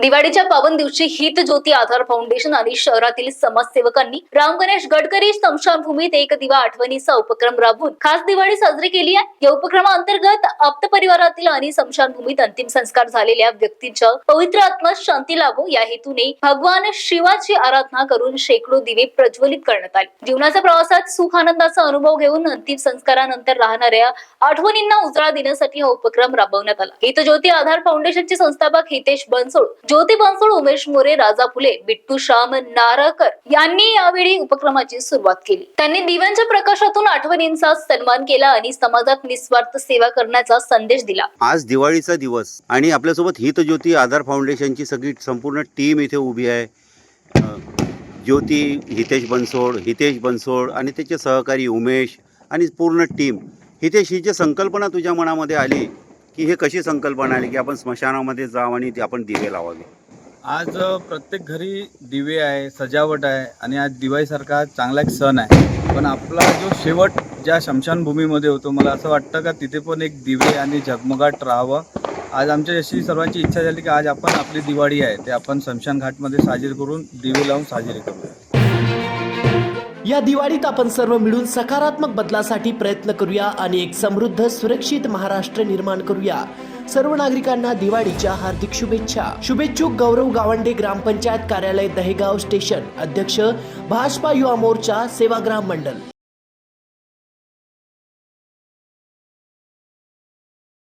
दिवाळीच्या पावन दिवशी हित ज्योती आधार फाउंडेशन आणि शहरातील समाजसेवकांनी राम गणेश गडकरी स्मशानभूमीत एक दिवा आठवणीचा उपक्रम राबवून खास दिवाळी साजरी केली आहे. या उपक्रमाअंतर्गत आप्त परिवारातील आणि स्मशानभूमीत अंतिम संस्कार झालेल्या व्यक्तींच्या पवित्र आत्मा शांती लाभो. या हेतूने भगवान शिवाची आराधना करून शेकडो दिवे प्रज्वलित करण्यात आले. जीवनाच्या प्रवासात सुख आनंदाचा अनुभव घेऊन अंतिम संस्कारानंतर राहणाऱ्या आठवणींना उजाळा देण्यासाठी हा उपक्रम राबवण्यात आला. हित ज्योती आधार फाउंडेशनचे संस्थापक हितेश बनसोड ज्योती बनसोड उमेश मोरे राजा फुले बिट्टू श्याम नारळकर यांनी यावेळी उपक्रमाची सुरुवात केली. त्यांनी दिव्यांच्या प्रकाशातून आठवणींचा सन्मान केला आणि समाजात निस्वार्थ सेवा करण्याचा संदेश दिला. आज दिवाळीचा दिवस आणि आपल्यासोबत हितज्योती आधार फाउंडेशनची सगळी संपूर्ण टीम इथे उभी आहे. ज्योती हितेश बनसोड हितेश बनसोड आणि त्याचे सहकारी उमेश आणि पूर्ण टीम हितेश ही जी संकल्पना तुझ्या मनामध्ये आली. की हे कशी संकल्पना आली की आपण स्मशानामध्ये जावं आणि ते आपण दिवे लावावे? आज प्रत्येक घरी दिवे आहे सजावट आहे आणि आज दिवाळीसारखा चांगला एक सण आहे. पण आपला जो शेवट ज्या शमशानभूमीमध्ये होतो मला असं वाटतं का तिथे पण एक दिवे आणि झगमगाट राहावं. आज आमच्या अशी सर्वांची इच्छा झाली की आज आपण आपली दिवाळी आहे ते आपण शमशान घाटमध्ये साजरी करून दिवे लावून साजरी करूया. या दिवाळीत आपण सर्व मिळून सकारात्मक बदलासाठी प्रयत्न करूया आणि एक समृद्ध सुरक्षित महाराष्ट्र निर्माण करूया. सर्व नागरिकांना दिवाळीच्या हार्दिक शुभेच्छा. शुभेच्छुक गौरव गावंडे ग्रामपंचायत कार्यालय दहेगाव स्टेशन. अध्यक्ष भाजपा युवा मोर्चा सेवाग्राम मंडल.